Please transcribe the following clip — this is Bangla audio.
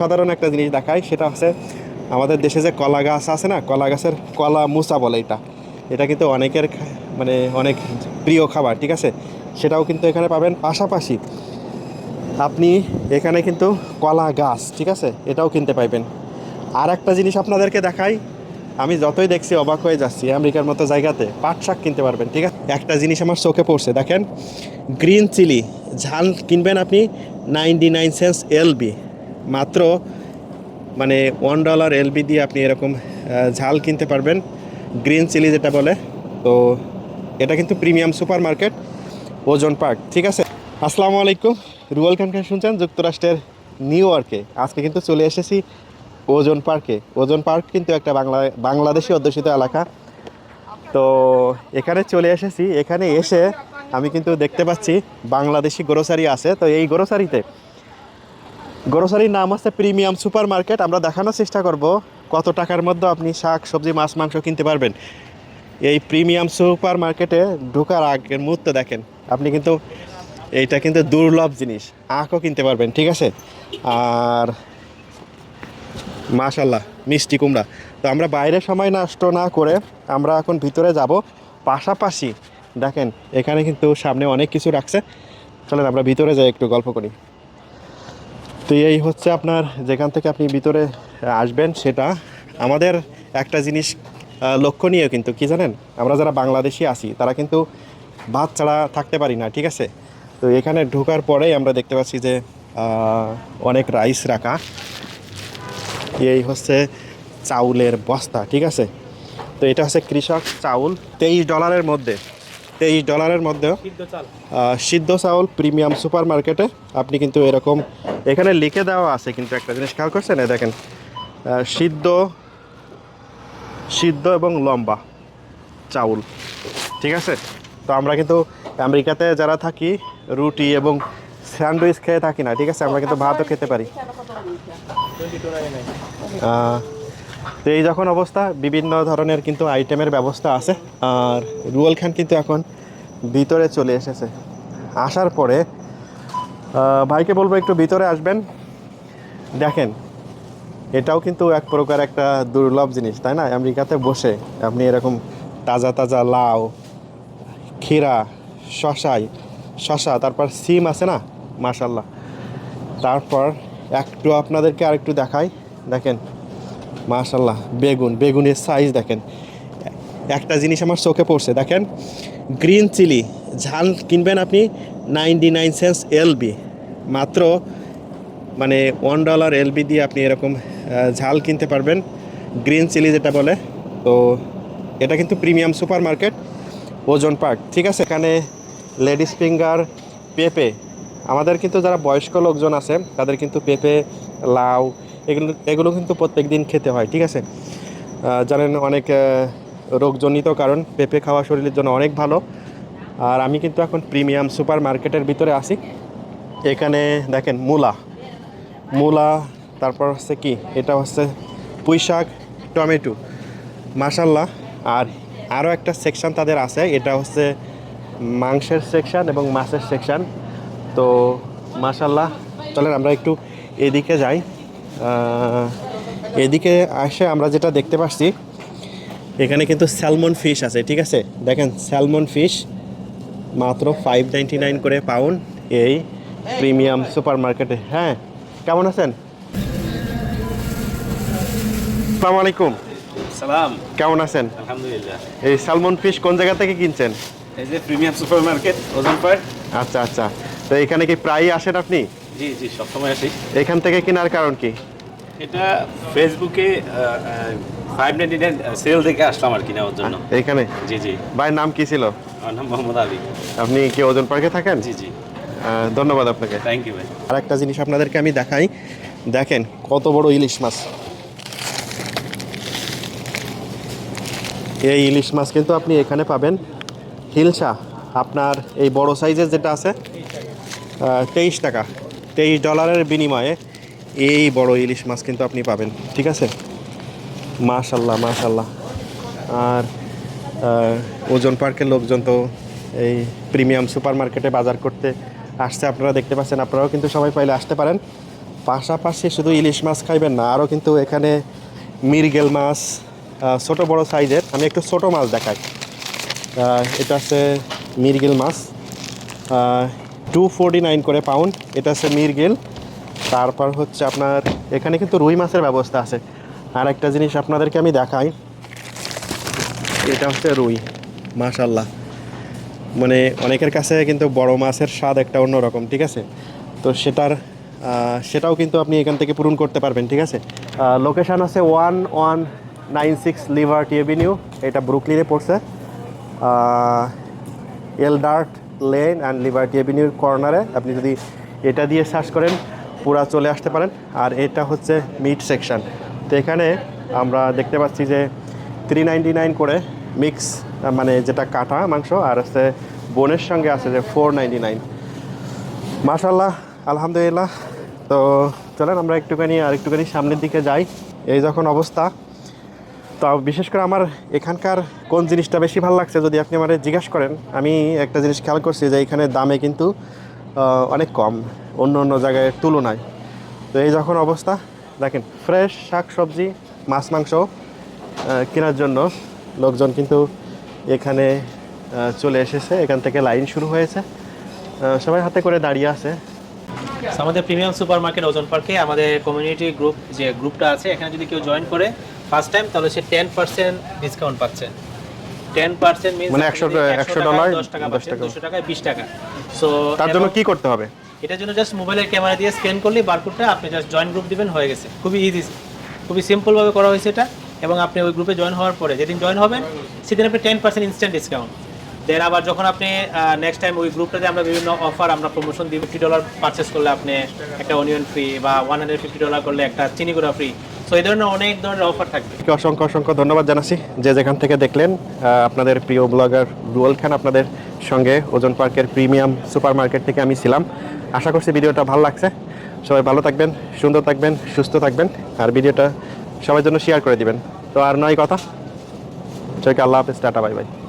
সাধারণ একটা জিনিস দেখায় সেটা হচ্ছে আমাদের দেশে যে কলা গাছ আছে না, কলা গাছের কলা মুসা বলে এটা। এটা কিন্তু অনেকের মানে অনেক প্রিয় খাবার, ঠিক আছে? সেটাও কিন্তু এখানে পাবেন। পাশাপাশি আপনি এখানে কিন্তু কলা গাছ, ঠিক আছে? এটাও কিনতে পাইবেন। আর একটা জিনিস আপনাদেরকে দেখাই, আমি যতই দেখছি অবাক হয়ে যাচ্ছি, আমেরিকার মতো জায়গাতে পাট শাক কিনতে পারবেন, ঠিক আছে? একটা জিনিস আমার চোখে পড়ছে, দেখেন, গ্রিন চিলি, ঝাল কিনবেন আপনি, নাইনটি নাইন সেন্স এলবি মাত্র মানে ওয়ান ডলার এলবি দিয়ে আপনি এরকম ঝাল কিনতে পারবেন। গ্রিন চিলি যেটা বলে। তো এটা কিন্তু premium super market Ozone Park ঠিক আছে? আসসালামু আলাইকুম। রুয়াল খান খান শুনছেন, যুক্তরাষ্ট্রের নিউ ইয়র্কে। আজকে কিন্তু চলে এসেছি ওজন পার্কে ওজন পার্ক কিন্তু একটা বাংলা, বাংলাদেশি অধ্যুষিত এলাকা। তো এখানে চলে এসেছি। এখানে এসে আমি কিন্তু দেখতে পাচ্ছি বাংলাদেশি গ্রোসারি আছে। তো এই গ্রোসারিতে গ্রোসারির নাম হচ্ছে প্রিমিয়াম সুপার মার্কেট আমরা দেখানোর চেষ্টা করব কত টাকার মধ্যে আপনি শাক, সবজি, মাছ, মাংস কিনতে পারবেন। এই প্রিমিয়াম সুপার মার্কেটে ঢোকার আগের মুহূর্ত দেখেন, আপনি কিন্তু এইটা কিন্তু দুর্লভ জিনিস আখও কিনতে পারবেন, ঠিক আছে? আর মাশাল্লাহ মিষ্টি কুমড়া। তো আমরা বাইরে সময় নষ্ট না করে আমরা এখন ভিতরে যাব। পাশাপাশি দেখেন, এখানে কিন্তু সামনে অনেক কিছু রাখছে। চলেন আমরা ভিতরে যাই, একটু গল্প করি। তো এই হচ্ছে আপনার যেখান থেকে আপনি ভিতরে আসবেন সেটা। আমাদের একটা জিনিস লক্ষণীয় কিন্তু, কি জানেন? আমরা যারা বাংলাদেশি আছি, তারা কিন্তু ভাত ছাড়া থাকতে পারি না, ঠিক আছে? তো এখানে ঢোকার পরেই আমরা দেখতে পাচ্ছি যে অনেক রাইস রাখা। এই হচ্ছে চাউলের বস্তা, ঠিক আছে? তো এটা হচ্ছে কৃষক চাউল, তেইশ ডলারের মধ্যে। তেইশ ডলারের মধ্যে সিদ্ধ চাউল প্রিমিয়াম সুপার মার্কেটে আপনি কিন্তু এরকম এখানে লিখে দেওয়া আছে কিন্তু একটা জিনিস খেয়াল করছেন? দেখেন সিদ্ধ সিদ্ধ এবং লম্বা চাউল ঠিক আছে? তো আমরা কিন্তু আমেরিকাতে যারা থাকি রুটি এবং স্যান্ডউইচ খেয়ে থাকি না ঠিক আছে? আমরা কিন্তু ভাতও খেতে পারি। তো এই যখন অবস্থা, বিভিন্ন ধরনের কিন্তু আইটেমের ব্যবস্থা আছে। আর রুয়েল খান কিন্তু এখন ভিতরে চলে এসেছে। আসার পরে ভাইকে বলব একটু ভিতরে আসবেন। দেখেন, এটাও কিন্তু এক প্রকার একটা দুর্লভ জিনিস, তাই না? আমেরিকাতে বসে আপনি এরকম তাজা তাজা লাউ, ক্ষীরা, শশাই, শশা, তারপর সিম আছে না? মাশাল্লাহ তারপর একটু আপনাদেরকে আরেকটু দেখাই। দেখেন মাশাল্লাহ বেগুন, বেগুনের সাইজ দেখেন। একটা জিনিস আমার চোখে পড়ছে, দেখেন গ্রিন চিলি ঝাল কিনবেন আপনি নাইনটি নাইন সেন্স এলবি মাত্র মানে ওয়ান ডলার এলবি দিয়ে আপনি এরকম ঝাল কিনতে পারবেন গ্রিন চিলি যেটা বলে। তো এটা কিন্তু premium super market Ozone Park, ঠিক আছে? এখানে লেডিস ফিঙ্গার, পেঁপে, আমাদের কিন্তু যারা বয়স্ক লোকজন আছে, তাদের কিন্তু পেঁপে, লাউ এগুলো এগুলো কিন্তু প্রত্যেক দিন খেতে হয়, ঠিক আছে? জানেন অনেক রোগজনিত কারণ, পেঁপে খাওয়া শরীরের জন্য অনেক ভালো। আর আমি কিন্তু এখন প্রিমিয়াম সুপার মার্কেটের ভিতরে আসি এখানে দেখেন মূলা মূলা, তারপর হচ্ছে কি? এটা হচ্ছে পুঁই শাক টমেটো মাসাল্লাহ আর আরও একটা সেকশান তাদের আছে, এটা হচ্ছে মাংসের সেকশান এবং মাছের সেকশান। তো মাসাল্লাহ চলেন আমরা একটু এদিকে যাই। এদিকে আসে আমরা যেটা দেখতে পাচ্ছি এখানে কিন্তু স্যালমন ফিশ আছে ঠিক আছে? দেখেন স্যালমন ফিশ মাত্র ফাইভ নাইনটি নাইন করে পাউন্ড এই প্রিমিয়াম সুপার মার্কেটে হ্যাঁ কেমন আছেন? আসসালামু আলাইকুম। সালাম। কেমন আছেন? আলহামদুলিল্লাহ। এই স্যালমন ফিশ কোন জায়গা থেকে কিনছেন? এই যে premium super market Ozone Park আচ্ছা আচ্ছা। তো এখানে কি প্রায়ই আসেন আপনি? জি জি সবসময় আসি। এখান থেকে কেনার কারণ কি? এটা ফেসবুকে ফাইভ নাইনটি নাইন সেল থেকে আসলাম আর কি নেওয়ার জন্য। এইখানে জি জি। ভাইয়ের নাম কি ছিল? আমার নাম মোহাম্মদ আলী। আপনি কি ওজন পার্কে থাকেন? জি জি। ধন্যবাদ আপনাকে। থ্যাংক ইউ ভাই। আর একটা জিনিস আপনাদেরকে আমি দেখাই। দেখেন কত বড় ইলিশ মাছ। এই ইলিশ মাছ কিন্তু আপনি এখানে পাবেন। হিলসা আপনার এই বড় সাইজের যেটা আছে তেইশ টাকা। তেইশ ডলারের বিনিময়ে এই বড় ইলিশ মাছ কিন্তু আপনি পাবেন, ঠিক আছে? মাশাল্লাহ মাশাল্লাহ। আর ওজন পার্কের লোকজন তো এই প্রিমিয়াম সুপার মার্কেটে বাজার করতে আসছে, আপনারা দেখতে পাচ্ছেন, আপনারাও কিন্তু সবাই পাইলে আসতে পারেন। পাশাপাশি শুধু ইলিশ মাছ খাইবেন না, আরও কিন্তু এখানে মিরগেল মাছ ছোট বড় সাইজের, আমি একটু ছোট মাছ দেখাই। এটা আছে মিরগেল মাছ। টু করে পাউন্ড এটা আছে মিরগেল তারপর হচ্ছে আপনার, এখানে কিন্তু রুই মাছের ব্যবস্থা আছে। আর একটা জিনিস আপনাদেরকে আমি দেখাই, এটা হচ্ছে রুই মাশাল্লাহ মানে অনেকের কাছে কিন্তু বড় মাছের স্বাদ একটা অন্যরকম, ঠিক আছে? তো সেটার সেটাও কিন্তু আপনি এখান থেকে পূরণ করতে পারবেন, ঠিক আছে? লোকেশান আছে one one nine six Liberty avenue এটা ব্রুকলিনে পড়ছে। এলডার্ট লেন অ্যান্ড লিবার্টি এভিনিউর কর্নারে আপনি যদি এটা দিয়ে সার্চ করেন, পুরা চলে আসতে পারেন। আর এটা হচ্ছে মিট সেকশন তো এখানে আমরা দেখতে পাচ্ছি যে থ্রি নাইনটি নাইন করে মিক্স মানে যেটা কাটা মাংস, আর হচ্ছে বোনের সঙ্গে আছে যে ফোর নাইনটি নাইন মাশাল্লাহ আলহামদুলিল্লাহ। তো চলেন আমরা একটুখানি আর একটুখানি সামনের দিকে যাই। এই যখন অবস্থা তো বিশেষ করে আমার এখানকার কোন জিনিসটা বেশি ভালো লাগছে যদি আপনি আমার জিজ্ঞেস করেন, আমি একটা জিনিস খেয়াল করছি যে এখানে দামে কিন্তু অনেক কম, অন্য অন্য জায়গায় তুলনায়। তো এই যখন অবস্থা, দেখেন ফ্রেশ শাক সবজি, মাছ, মাংস কেনার জন্য লোকজন কিন্তু এখানে চলে এসেছে, এখান থেকে লাইন শুরু হয়েছে। সবাই হাতে করে দাঁড়িয়ে আছে। আমাদের প্রিমিয়াম সুপার মার্কেট ওজন পার্কে আমাদের কমিউনিটি গ্রুপ যে গ্রুপটা আছে, এখানে যদি কেউ জয়েন করে ফার্স্ট টাইম তাহলে সে টেন পার্সেন্ট ডিসকাউন্ট পাচ্ছে। টেন পার্সেন্ট মানে 100 100 ডলার, দশ টাকা 10 পাচ্ছেন টাকা। দুশো টাকায় বিশ টাকা। সো তার জন্য কি করতে হবে? এটার জন্য জাস্ট মোবাইলের ক্যামেরা দিয়ে স্ক্যান করলে বারকোডটা আপনি জাস্ট জয়েন গ্রুপ দিবেন হয়ে গেছে। খুবই ইজি খুবই সিম্পলভাবে করা হয়েছে এটা। এবং আপনি ওই গ্রুপে জয়েন হওয়ার পরে যেদিন জয়েন হবেন সেদিন আপনি টেন পার্সেন্ট ইনস্ট্যান্ট ডিসকাউন্ট দেন আবার যখন আপনি নেক্সট টাইম ওই গ্রুপটাতে আমরা বিভিন্ন অফার আমরা প্রমোশন দিই ফিফটি ডলার পারচেস করলে আপনি একটা অনিয়ন ফ্রি বা ওয়ান হান্ড্রেড ফিফটি ডলার করলে একটা চিনি গুঁড়া ফ্রি এই ধরনের অনেক ধরনের অফার থাকবে। অসংখ্য অসংখ্য ধন্যবাদ জানাচ্ছি যে যেখান থেকে দেখলেন আপনাদের প্রিয় ব্লগার রুয়েল খান আপনাদের সঙ্গে ওজন পার্কের প্রিমিয়াম সুপার মার্কেট থেকে আমি ছিলাম। আশা করছি ভিডিওটা ভালো লাগছে। সবাই ভালো থাকবেন, সুন্দর থাকবেন, সুস্থ থাকবেন, আর ভিডিওটা সবার জন্য শেয়ার করে দিবেন। তো আর নয় কথা। সবাইকে আল্লাহ হাফেজ, টাটা, বাই বাই।